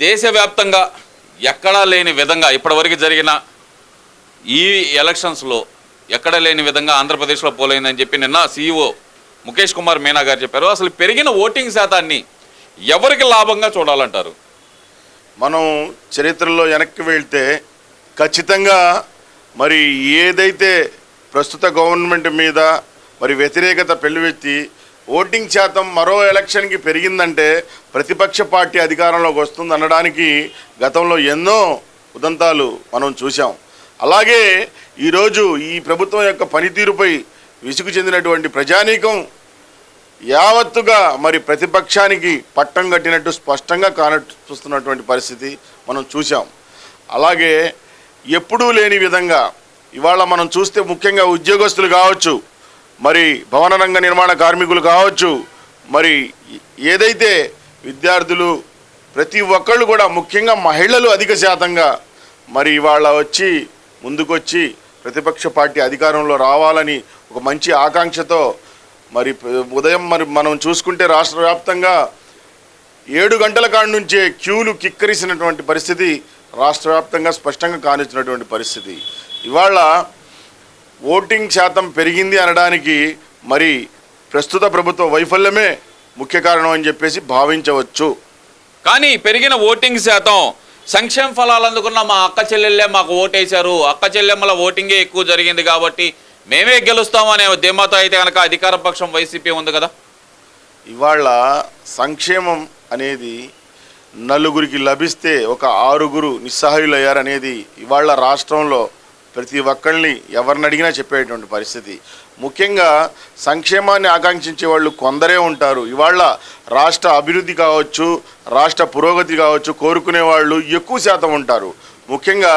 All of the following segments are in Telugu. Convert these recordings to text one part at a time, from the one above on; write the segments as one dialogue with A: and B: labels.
A: దేశవ్యాప్తంగా ఎక్కడా లేని విధంగా ఇప్పటివరకు జరిగిన ఈ ఎలక్షన్స్లో ఎక్కడ లేని విధంగా ఆంధ్రప్రదేశ్లో పోలైందని చెప్పి నిన్న సీఈఓ ముఖేష్ కుమార్ మీనా గారు చెప్పారు. అసలు పెరిగిన ఓటింగ్ శాతాన్ని ఎవరికి లాభంగా చూడాలంటారు?
B: మనం చరిత్రలో వెనక్కి వెళ్తే ఖచ్చితంగా మరి ఏదైతే ప్రస్తుత గవర్నమెంట్ మీద మరి వ్యతిరేకత పెళ్ళివెత్తి ఓటింగ్ శాతం మరో ఎలక్షన్కి పెరిగిందంటే ప్రతిపక్ష పార్టీ అధికారంలోకి వస్తుంది అనడానికి గతంలో ఎన్నో ఉదంతాలు మనం చూసాం అలాగే ఈరోజు ఈ ప్రభుత్వం యొక్క పనితీరుపై విసుగు చెందినటువంటి ప్రజానీకం యావత్తుగా మరి ప్రతిపక్షానికి పట్టం కట్టినట్టు స్పష్టంగా కానొస్తున్నటువంటి పరిస్థితి మనం చూసాం అలాగే ఎప్పుడూ లేని విధంగా ఇవాళ మనం చూస్తే ముఖ్యంగా ఉద్యోగస్తులు కావచ్చు మరి భవన రంగ నిర్మాణ కార్మికులు కావచ్చు మరి ఏదైతే విద్యార్థులు ప్రతి ఒక్కళ్ళు కూడా ముఖ్యంగా మహిళలు అధిక శాతంగా మరి ఇవాళ వచ్చి ముందుకొచ్చి ప్రతిపక్ష పార్టీ అధికారంలో రావాలని ఒక మంచి ఆకాంక్షతో మరి ఉదయం మరి మనం చూసుకుంటే రాష్ట్ర వ్యాప్తంగా ఏడు గంటల కాడి నుంచే క్యూలు కిక్కరిసినటువంటి పరిస్థితి రాష్ట్ర వ్యాప్తంగా స్పష్టంగా కానిచ్చినటువంటి పరిస్థితి. ఇవాళ ఓటింగ్ శాతం పెరిగింది అనడానికి మరి ప్రస్తుత ప్రభుత్వ వైఫల్యమే ముఖ్య కారణం అని చెప్పేసి భావించవచ్చు.
A: కానీ పెరిగిన ఓటింగ్ శాతం సంక్షేమ ఫలాలు అందుకున్న మా అక్క చెల్లెళ్ళే మాకు ఓటేశారు. అక్క చెల్లెమ్మల ఓటింగే ఎక్కువ జరిగింది కాబట్టి మేమే గెలుస్తామనే ధీమాతో అయితే కనుక అధికార పక్షం వైసీపీ ఉంది కదా?
B: ఇవాళ సంక్షేమం అనేది నలుగురికి లభిస్తే ఒక ఆరుగురు నిస్సహాయులయ్యారనేది ఇవాళ రాష్ట్రంలో ప్రతి ఒక్కళ్ళని ఎవరిని అడిగినా చెప్పేటువంటి పరిస్థితి. ముఖ్యంగా సంక్షేమాన్ని ఆకాంక్షించే వాళ్ళు కొందరే ఉంటారు. ఇవాళ రాష్ట్ర అభివృద్ధి కావచ్చు రాష్ట్ర పురోగతి కావచ్చు కోరుకునే వాళ్ళు ఎక్కువ శాతం ఉంటారు. ముఖ్యంగా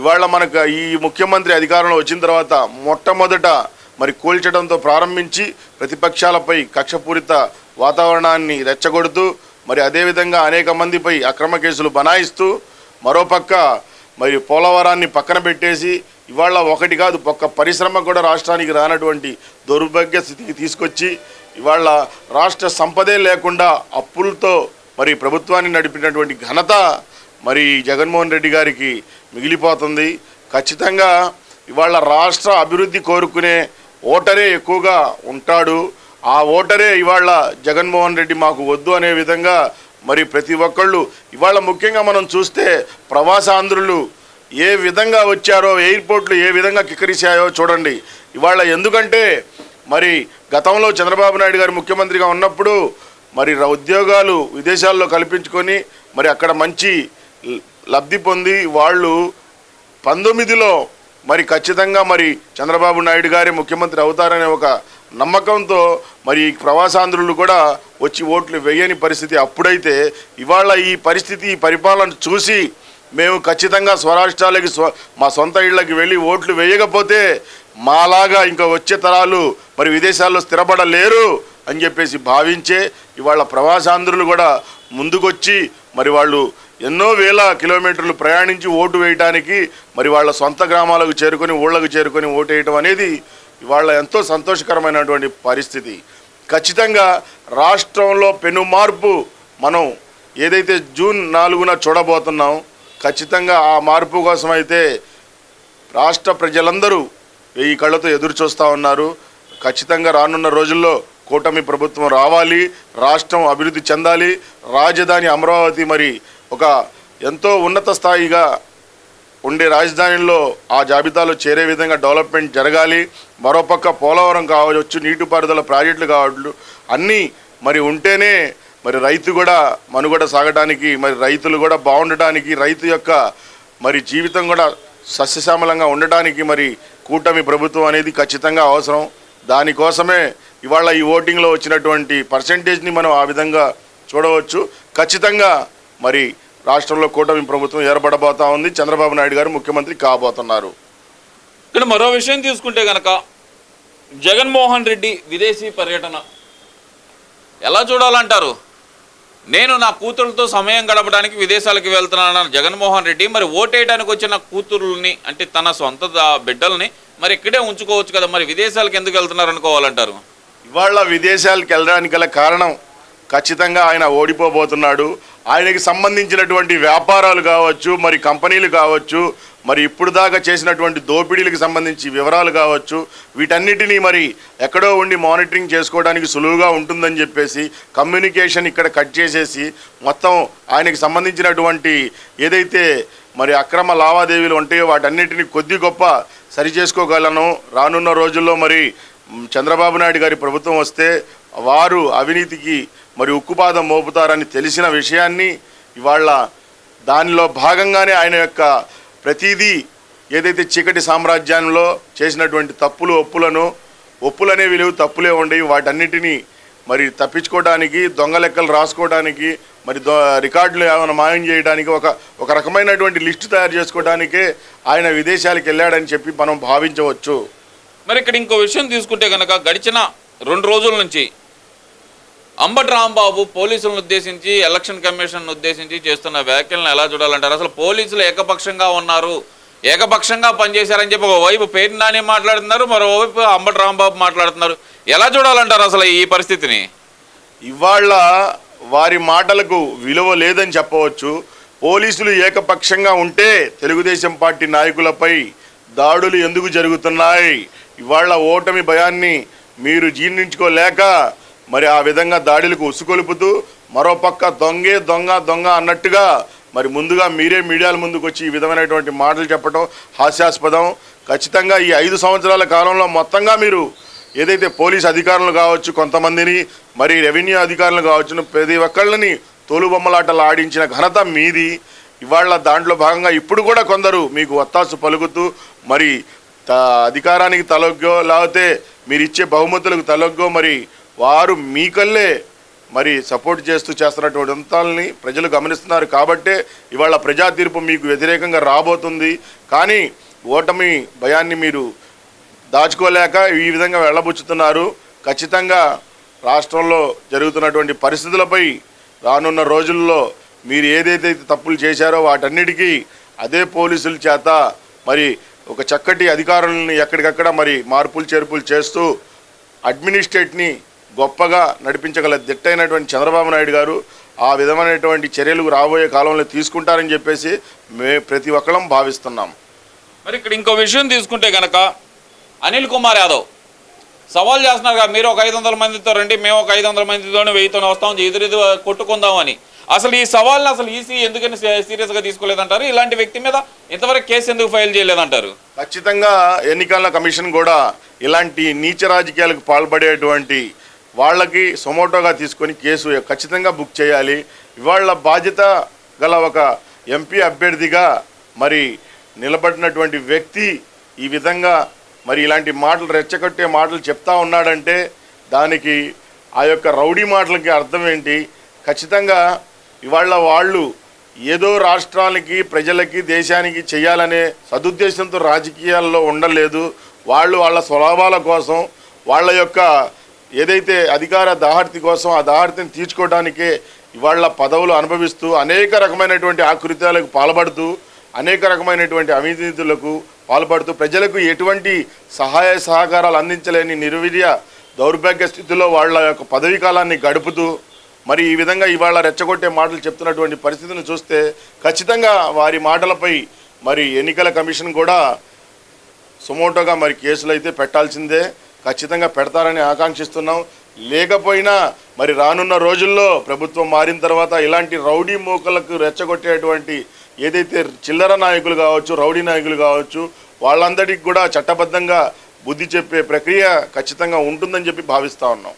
B: ఇవాళ మనకు ఈ ముఖ్యమంత్రి అధికారంలో వచ్చిన తర్వాత మొట్టమొదట మరి కూల్చడంతో ప్రారంభించి ప్రతిపక్షాలపై కక్షపూరిత వాతావరణాన్ని రెచ్చగొడుతూ మరి అదేవిధంగా అనేక మందిపై అక్రమ కేసులు బనాయిస్తూ మరోపక్క మరి పోలవరాన్ని పక్కన పెట్టేసి ఇవాళ ఒకటి కాదు ఒక్క పరిశ్రమ కూడా రాష్ట్రానికి రానటువంటి దౌర్భాగ్య స్థితికి తీసుకొచ్చి ఇవాళ రాష్ట్ర సంపదే లేకుండా అప్పులతో మరి ప్రభుత్వాన్ని నడిపినటువంటి ఘనత మరి జగన్మోహన్ రెడ్డి గారికి మిగిలిపోతుంది. ఖచ్చితంగా ఇవాళ రాష్ట్ర అభివృద్ధి కోరుకునే ఓటరే ఎక్కువగా ఉంటాడు. ఆ ఓటరే ఇవాళ జగన్మోహన్ రెడ్డి మాకు వద్దు అనే విధంగా మరి ప్రతి ఒక్కళ్ళు ఇవాళ ముఖ్యంగా మనం చూస్తే ప్రవాసాంధ్రులు ఏ విధంగా వచ్చారో ఎయిర్పోర్ట్లు ఏ విధంగా కిక్కరిశాయో చూడండి. ఇవాళ ఎందుకంటే మరి గతంలో చంద్రబాబు నాయుడు గారు ముఖ్యమంత్రిగా ఉన్నప్పుడు మరి ఉద్యోగాలు విదేశాల్లో కల్పించుకొని మరి అక్కడ మంచి లబ్ధి పొంది వాళ్ళు పంతొమ్మిదిలో మరి ఖచ్చితంగా మరి చంద్రబాబు నాయుడు గారే ముఖ్యమంత్రి అవుతారనే ఒక నమ్మకంతో మరి ఈ ప్రవాసాంధ్రులు కూడా వచ్చి ఓట్లు వేయని పరిస్థితి అప్పుడైతే ఇవాళ ఈ పరిస్థితి ఈ పరిపాలన చూసి మేము ఖచ్చితంగా స్వరాష్ట్రాలకి స్వ మా సొంత ఇళ్ళకి వెళ్ళి ఓట్లు వేయకపోతే మాలాగా ఇంకా వచ్చే తరాలు మరి విదేశాల్లో స్థిరపడలేరు అని చెప్పేసి భావించే ఇవాళ ప్రవాసాంధ్రులు కూడా ముందుకొచ్చి మరి వాళ్ళు ఎన్నో వేల కిలోమీటర్లు ప్రయాణించి ఓటు వేయడానికి మరి వాళ్ళ సొంత గ్రామాలకు చేరుకొని ఊళ్ళకు చేరుకొని ఓటు వేయటం అనేది ఇవాళ ఎంతో సంతోషకరమైనటువంటి పరిస్థితి. ఖచ్చితంగా రాష్ట్రంలో పెను మార్పు మనం ఏదైతే జూన్ నాలుగున చూడబోతున్నాం ఖచ్చితంగా ఆ మార్పు కోసం అయితే రాష్ట్ర ప్రజలందరూ వెయ్యి కళ్ళతో ఎదురు చూస్తూ ఉన్నారు. ఖచ్చితంగా రానున్న రోజుల్లో కూటమి ప్రభుత్వం రావాలి రాష్ట్రం అభివృద్ధి చెందాలి. రాజధాని అమరావతి మరి ఒక ఎంతో ఉన్నత స్థాయిగా ఉండే రాజధానిలో ఆ జాబితాలో చేరే విధంగా డెవలప్మెంట్ జరగాలి. మరోపక్క పోలవరం కావచ్చు నీటిపారుదల ప్రాజెక్టులు కావచ్చు అన్నీ మరి ఉంటేనే మరి రైతు కూడా మనుగడ సాగడానికి మరి రైతులు కూడా బాగుండటానికి రైతు యొక్క మరి జీవితం కూడా సస్యశ్యామలంగా ఉండటానికి మరి కూటమి ప్రభుత్వం అనేది ఖచ్చితంగా అవసరం. దానికోసమే ఇవాళ ఈ ఓటింగ్లో వచ్చినటువంటి పర్సంటేజ్ని మనం ఆ విధంగా చూడవచ్చు. ఖచ్చితంగా మరి రాష్ట్రంలో కూటమి ప్రభుత్వం ఏర్పడబోతా ఉంది. చంద్రబాబు నాయుడు గారు ముఖ్యమంత్రి కాబోతున్నారు.
A: ఇక్కడ మరో విషయం తీసుకుంటే కనుక జగన్మోహన్ రెడ్డి విదేశీ పర్యటన. ఎలా చూడాలంటారు? నేను నా కూతురులతో సమయం గడపడానికి విదేశాలకు వెళ్తున్నానన్న జగన్మోహన్ రెడ్డి మరి ఓటేయడానికి వచ్చిన కూతురుల్ని అంటే తన సొంత బిడ్డల్ని మరి ఇక్కడే ఉంచుకోవచ్చు కదా మరి విదేశాలకు ఎందుకు వెళ్తున్నారు అనుకోవాలంటారు?
B: ఇవాళ విదేశాలకు వెళ్ళడానికి గల కారణం ఖచ్చితంగా ఆయన ఓడిపోబోతున్నాడు. ఆయనకి సంబంధించినటువంటి వ్యాపారాలు కావచ్చు మరి కంపెనీలు కావచ్చు మరి ఇప్పుడు దాకా చేసినటువంటి దోపిడీలకు సంబంధించి వివరాలు కావచ్చు వీటన్నిటినీ మరి ఎక్కడో ఉండి మానిటరింగ్ చేసుకోవడానికి సులువుగా ఉంటుందని చెప్పేసి కమ్యూనికేషన్ ఇక్కడ కట్ చేసేసి మొత్తం ఆయనకి సంబంధించినటువంటి ఏదైతే మరి అక్రమ లావాదేవీలు ఉంటాయో వాటన్నిటిని కొద్ది గొప్ప సరి చేసుకోగలను. రానున్న రోజుల్లో మరి చంద్రబాబు నాయుడు గారి ప్రభుత్వం వస్తే వారు అవినీతికి మరి ఉక్కుపాదం మోపుతారని తెలిసిన విషయాన్ని ఇవాళ దానిలో భాగంగానే ఆయన యొక్క ప్రతిదీ ఏదైతే చీకటి సామ్రాజ్యంలో చేసినటువంటి తప్పులు ఒప్పులను ఒప్పులనే విలువ తప్పులే ఉండేవి. వాటన్నిటినీ మరి తప్పించుకోవడానికి దొంగ లెక్కలు రాసుకోవడానికి మరి దొ రికార్డులు ఏమైనా మాయం చేయడానికి ఒక ఒక రకమైనటువంటి లిస్టు తయారు చేసుకోవడానికే ఆయన విదేశాలకు వెళ్ళాడని చెప్పి మనం భావించవచ్చు.
A: మరి ఇక్కడ ఇంకో విషయం తీసుకుంటే కనుక గడిచిన రెండు రోజుల నుంచి అంబటి రాంబాబు పోలీసులను ఉద్దేశించి ఎలక్షన్ కమిషన్ ఉద్దేశించి చేస్తున్న వ్యాఖ్యలను ఎలా చూడాలంటారు? అసలు పోలీసులు ఏకపక్షంగా ఉన్నారు ఏకపక్షంగా పనిచేశారని చెప్పి ఒకవైపు పేరు నాని మాట్లాడుతున్నారు మరోవైపు అంబటి రాంబాబు మాట్లాడుతున్నారు. ఎలా చూడాలంటారు అసలు ఈ పరిస్థితిని?
B: ఇవాళ వారి మాటలకు విలువ లేదని చెప్పవచ్చు. పోలీసులు ఏకపక్షంగా ఉంటే తెలుగుదేశం పార్టీ నాయకులపై దాడులు ఎందుకు జరుగుతున్నాయి? ఇవాళ ఓటమి భయాన్ని మీరు జీర్ణించుకోలేక మరి ఆ విధంగా దాడులకు ఉసుకొలుపుతూ మరోపక్క దొంగే దొంగ దొంగ అన్నట్టుగా మరి ముందుగా మీరే మీడియాల ముందుకు వచ్చి ఈ విధమైనటువంటి మాటలు చెప్పడం హాస్యాస్పదం. ఖచ్చితంగా ఈ ఐదు సంవత్సరాల కాలంలో మొత్తంగా మీరు ఏదైతే పోలీస్ అధికారులు కావచ్చు కొంతమందిని మరి రెవెన్యూ అధికారులు కావచ్చు ప్రతి ఒక్కళ్ళని తోలుబొమ్మలాటలు ఆడించిన ఘనత మీది. ఇవాళ దాంట్లో భాగంగా ఇప్పుడు కూడా కొందరు మీకు ఒత్తాసు పలుకుతూ మరి అధికారానికి తలొగ్గో లేకపోతే మీరు ఇచ్చే బహుమతులకు తలొగ్గో మరి వారు మీకల్లే మరి సపోర్ట్ చేస్తూ చేస్తున్నటువంటి అంతాలని ప్రజలు గమనిస్తున్నారు కాబట్టే ఇవాళ ప్రజా తీర్పు మీకు వ్యతిరేకంగా రాబోతుంది. కానీ ఓటమి భయాన్ని మీరు దాచుకోలేక ఈ విధంగా వెళ్ళబుచ్చుతున్నారు. ఖచ్చితంగా రాష్ట్రంలో జరుగుతున్నటువంటి పరిస్థితులపై రానున్న రోజుల్లో మీరు ఏదైతే తప్పులు చేశారో వాటన్నిటికీ అదే పోలీసుల చేత మరి ఒక చక్కటి అధికారులని ఎక్కడికక్కడ మరి మార్పులు చేర్పులు చేస్తూ అడ్మినిస్ట్రేట్ని గొప్పగా నడిపించగల దిట్టైనటువంటి చంద్రబాబు నాయుడు గారు ఆ విధమైనటువంటి చర్యలు రాబోయే కాలంలో తీసుకుంటారని చెప్పేసి మే ప్రతి ఒక్కరం భావిస్తున్నాం.
A: మరి ఇక్కడ ఇంకో విషయం తీసుకుంటే కనుక అనిల్ కుమార్ యాదవ్ సవాల్ చేస్తున్నారు కదా మీరు ఒక ఐదు వందల మందితో రండి మేము ఒక ఐదు వందల మందితోనే వెయ్యితో వస్తాం ఎదురు కొట్టుకుందామని అసలు ఈ సవాల్ని అసలు ఈసీ ఎందుకని సీరియస్గా తీసుకోలేదంటారు? ఇలాంటి వ్యక్తి మీద ఇంతవరకు కేసు ఎందుకు ఫైల్ చేయలేదంటారు?
B: ఖచ్చితంగా ఎన్నికల కమిషన్ కూడా ఇలాంటి నీచ రాజకీయాలకు పాల్పడేటువంటి వాళ్ళకి సొమోటోగా తీసుకొని కేసు ఖచ్చితంగా బుక్ చేయాలి. ఇవాళ బాధ్యత గల ఒక ఎంపీ అభ్యర్థిగా మరి నిలబడినటువంటి వ్యక్తి ఈ విధంగా మరి ఇలాంటి మాటలు రెచ్చగొట్టే మాటలు చెప్తా ఉన్నాడంటే దానికి ఆ యొక్క రౌడీ మాటలకి అర్థం ఏంటి? ఖచ్చితంగా ఇవాళ వాళ్ళు ఏదో రాష్ట్రాలకి ప్రజలకి దేశానికి చేయాలనే సదుద్దేశంతో రాజకీయాల్లో ఉండలేదు. వాళ్ళు వాళ్ళ స్వలాభాల కోసం వాళ్ళ యొక్క ఏదైతే అధికార దాహర్తి కోసం ఆ దాహర్తిని తీర్చుకోవడానికే ఇవాళ పదవులు అనుభవిస్తూ అనేక రకమైనటువంటి ఆకృత్యాలకు పాల్పడుతూ అనేక రకమైనటువంటి అవినీతులకు పాల్పడుతూ ప్రజలకు ఎటువంటి సహాయ సహకారాలు అందించలేని నిర్వీర్య దౌర్భాగ్య స్థితిలో వాళ్ళ యొక్క పదవీ కాలాన్ని గడుపుతూ మరి ఈ విధంగా ఇవాళ రెచ్చగొట్టే మాటలు చెప్తున్నటువంటి పరిస్థితిని చూస్తే ఖచ్చితంగా వారి మాటలపై మరి ఎన్నికల కమిషన్ కూడా సుమోటోగా మరి కేసులు అయితే పెట్టాల్సిందే. ఖచ్చితంగా పెడతారని ఆకాంక్షిస్తున్నాం. లేకపోయినా మరి రానున్న రోజుల్లో ప్రభుత్వం మారిన తర్వాత ఇలాంటి రౌడీ మూకలకు రెచ్చగొట్టేటువంటి ఏదైతే చిల్లర నాయకులు కావచ్చు రౌడీ నాయకులు కావచ్చు వాళ్ళందరికీ కూడా చట్టబద్ధంగా బుద్ధి చెప్పే ప్రక్రియ ఖచ్చితంగా ఉంటుందని చెప్పి భావిస్తా ఉన్నాం.